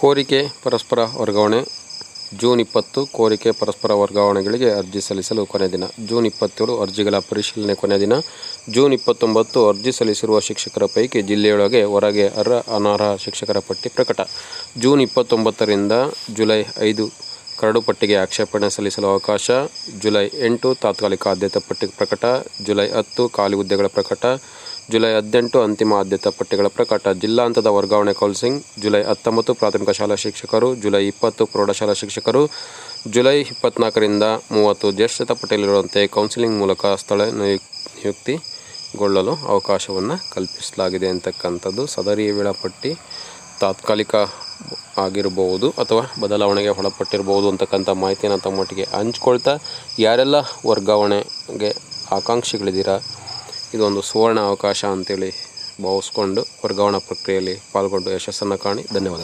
ಕೋರಿಕೆ ಪರಸ್ಪರ ವರ್ಗಾವಣೆ. ಜೂನ್ ಇಪ್ಪತ್ತು ಕೋರಿಕೆ ಪರಸ್ಪರ ವರ್ಗಾವಣೆಗಳಿಗೆ ಅರ್ಜಿ ಸಲ್ಲಿಸಲು ಕೊನೆ ದಿನ. ಜೂನ್ ಇಪ್ಪತ್ತೇಳು ಅರ್ಜಿಗಳ ಪರಿಶೀಲನೆ ಕೊನೆ ದಿನ. ಜೂನ್ ಇಪ್ಪತ್ತೊಂಬತ್ತು ಅರ್ಜಿ ಸಲ್ಲಿಸಿರುವ ಶಿಕ್ಷಕರ ಪೈಕಿ ಜಿಲ್ಲೆಯೊಳಗೆ ಹೊರಗೆ ಅರ್ಹ ಅನರ್ಹ ಶಿಕ್ಷಕರ ಪಟ್ಟಿ ಪ್ರಕಟ. ಜೂನ್ ಇಪ್ಪತ್ತೊಂಬತ್ತರಿಂದ ಜುಲೈ ಐದು ಕರಡು ಪಟ್ಟಿಗೆ ಆಕ್ಷೇಪಣೆ ಸಲ್ಲಿಸಲು ಅವಕಾಶ. ಜುಲೈ ಎಂಟು, ತಾತ್ಕಾಲಿಕ ಆದ್ಯತಾ ಪಟ್ಟಿ ಪ್ರಕಟ. ಜುಲೈ ಹತ್ತು, ಖಾಲಿ ಹುದ್ದೆಗಳ ಪ್ರಕಟ. ಜುಲೈ ಹದಿನೆಂಟು, ಅಂತಿಮ ಆದ್ಯತಾ ಪಟ್ಟಿಗಳ ಪ್ರಕಟ. ಜಿಲ್ಲಾ ಹಂತದ ವರ್ಗಾವಣೆ ಕೌನ್ಸಿಲಿಂಗ್ ಜುಲೈ ಹತ್ತೊಂಬತ್ತು, ಪ್ರಾಥಮಿಕ ಶಾಲಾ ಶಿಕ್ಷಕರು. ಜುಲೈ ಇಪ್ಪತ್ತು ಪ್ರೌಢಶಾಲಾ ಶಿಕ್ಷಕರು. ಜುಲೈ ಇಪ್ಪತ್ನಾಲ್ಕರಿಂದ ಮೂವತ್ತು ಜ್ಯೇಷ್ಠತಾ ಪಟ್ಟಿಯಲ್ಲಿರುವಂತೆ ಕೌನ್ಸಿಲಿಂಗ್ ಮೂಲಕ ಸ್ಥಳ ನಿಯು- ನಿಯುಕ್ತಿಗೊಳ್ಳಲು ಅವಕಾಶವನ್ನು ಕಲ್ಪಿಸಲಾಗಿದೆ ಅಂತಕ್ಕಂಥದ್ದು ಸದರಿ ವೇಳಾಪಟ್ಟಿ. ತಾತ್ಕಾಲಿಕ ಆಗಿರಬಹುದು ಅಥವಾ ಬದಲಾವಣೆಗೆ ಒಳಪಟ್ಟಿರಬಹುದು ಅಂತಕ್ಕಂಥ ಮಾಹಿತಿಯನ್ನು ತಮ್ಮೊಟ್ಟಿಗೆ ಹಂಚ್ಕೊಳ್ತಾ ಯಾರೆಲ್ಲ ವರ್ಗಾವಣೆಗೆ ಆಕಾಂಕ್ಷಿಗಳಿದ್ದೀರಾ? ಇದೊಂದು ಸುವರ್ಣ ಅವಕಾಶ ಅಂತೇಳಿ ಭಾವಿಸ್ಕೊಂಡು ವರ್ಗಾವಣಾ ಪ್ರಕ್ರಿಯೆಯಲ್ಲಿ ಪಾಲ್ಗೊಂಡು ಯಶಸ್ಸನ್ನು ಕಾಣಿ. ಧನ್ಯವಾದಗಳು.